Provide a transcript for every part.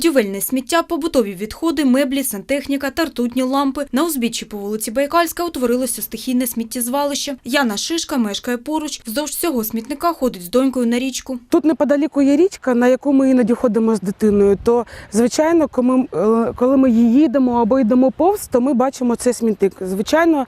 Будівельне сміття, побутові відходи, меблі, сантехніка та ртутні лампи. На узбіччі по вулиці Байкальська утворилося стихійне сміттєзвалище. Яна Шишка мешкає поруч. Вздовж цього смітника ходить з донькою на річку. Тут неподалеку є річка, на яку ми іноді ходимо з дитиною. То звичайно, е, коли ми їдемо або йдемо повз, то ми бачимо цей смітник. Звичайно.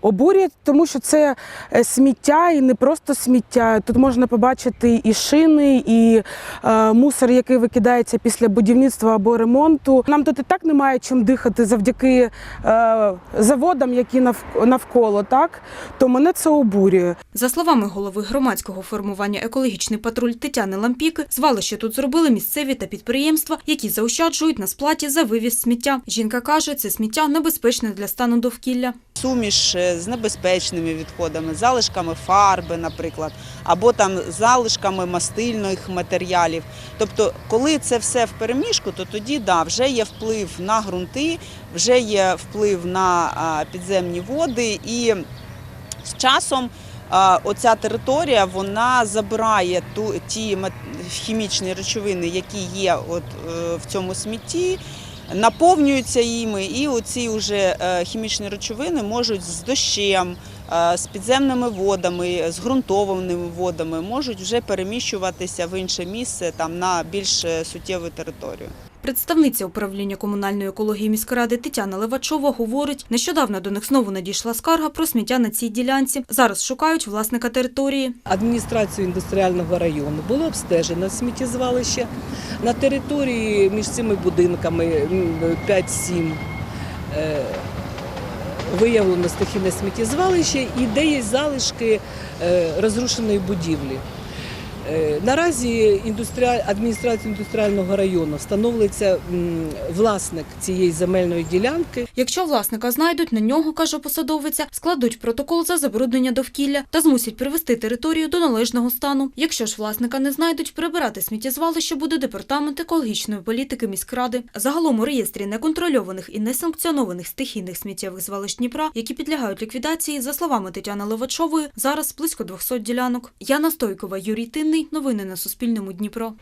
Обурює, тому що це е, сміття і не просто сміття. Тут можна побачити і шини, і е, мусор, який викидається після будівництва або ремонту. Нам тут і так немає чим дихати завдяки е, заводам, які навк- навколо, так то мене це обурює. За словами голови громадського формування екологічний патруль Тетяни Лампіки, звалище тут зробили місцеві та підприємства, які заощаджують на сплаті за вивіз сміття. Жінка каже, це сміття небезпечне для стану довкілля. суміш е, з небезпечними відходами, залишками фарби, наприклад, або там залишками мастильних матеріалів. Тобто, коли це все в переміжку, то тоді да, вже є вплив на ґрунти, вже є вплив на підземні води, і з часом. Оця територія вона забирає ту ті хімічні речовини, які є от е, в цьому смітті, наповнюються їми, і оці вже е, хімічні речовини можуть з дощем, е, з підземними водами, з ґрунтованими водами можуть вже переміщуватися в інше місце, там на більш е, суттєву територію. Представниця управління комунальної екології міськради Тетяна Левачова говорить, нещодавно до них знову надійшла скарга про сміття на цій ділянці. Зараз шукають власника території. Адміністрацію індустріального району було обстежено сміттєзвалище на території між цими будинками м, 5-7 е, виявлено стихійне сміттєзвалище і де є залишки е, розрушеної будівлі. Е, Наразі адміністрація індустріального району встановлюється власник цієї земельної ділянки. Якщо власника знайдуть, на нього, каже посадовиця, складуть протокол за забруднення довкілля та змусять привести територію до належного стану. Якщо ж власника не знайдуть, прибирати сміттєзвалище буде департамент екологічної політики міськради. Загалом у реєстрі неконтрольованих і несанкціонованих стихійних сміттєвих звалищ Дніпра, які підлягають ліквідації, за словами Тетяни Левачової, зараз близько 200 ділянок. Яна Стойкова, Юрій Тинний. Новини на Суспільному Дніпро.